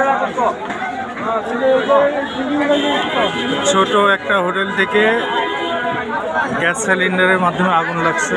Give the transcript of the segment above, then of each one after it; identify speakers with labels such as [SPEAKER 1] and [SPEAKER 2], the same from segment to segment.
[SPEAKER 1] রাখো তো
[SPEAKER 2] ছোট একটা হোটেল থেকে গ্যাস সিলিন্ডারের মাধ্যমে আগুন লাগছে।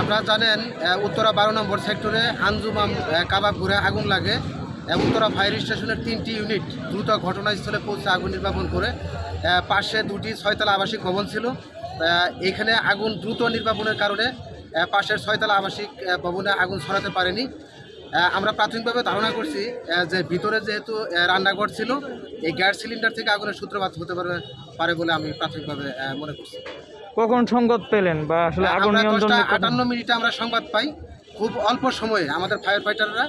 [SPEAKER 3] আপনারা জানেন উত্তরা বারো নম্বর সেক্টরে আহ, কাবাবপুরে আগুন লাগে। উত্তরা ফায়ার স্টেশনের তিনটি ইউনিট দ্রুত ঘটনাস্থলে পৌঁছে আগুন নির্বাপন করে পাশে দুটি ছয়তলা আবাসিক ভবন ছিল। এখানে আগুন দ্রুত নির্বাপনের কারণে পাশের ছয়তলা আবাসিক ভবনে আগুন ছড়াতে পারেনি। আমরা প্রাথমিকভাবে ধারণা করছি যে ভিতরে যেহেতু রান্নাঘর ছিল এই গ্যাস সিলিন্ডার থেকে আগুনের সূত্রপাত হতে পারে পারে বলে আমি প্রাথমিকভাবে মনে করছি।
[SPEAKER 4] কখন সংবাদ পেলেন বা আসলে আগুন নিয়ন্ত্রণে আটান্ন
[SPEAKER 3] মিনিটে আমরা সংবাদ পাই। খুব অল্প সময়ে আমাদের ফায়ার ফাইটাররা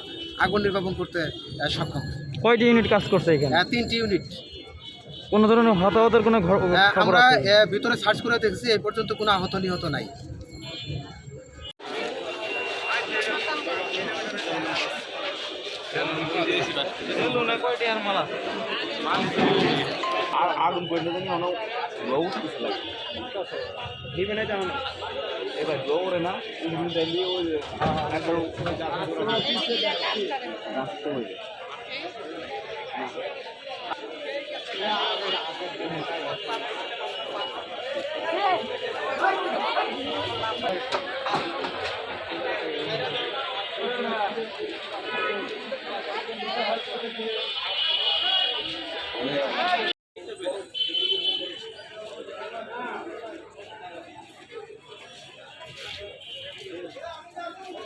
[SPEAKER 3] আগুন নির্বাপন করতে সক্ষম।
[SPEAKER 4] কয়টি ইউনিট কাজ করছে এখানে?
[SPEAKER 3] তিনটি ইউনিট
[SPEAKER 4] কোনো ধরনের হতাহতের কোনো আমরা
[SPEAKER 3] ভিতরে সার্চ করে দেখছি এই পর্যন্ত কোনো আহত নিহত নাই।
[SPEAKER 5] আর আগুন করলে জানি অনেক বহুত কিছু লাগে নিবে না যাও না এবার জো না ইঞ্জিন Thank you.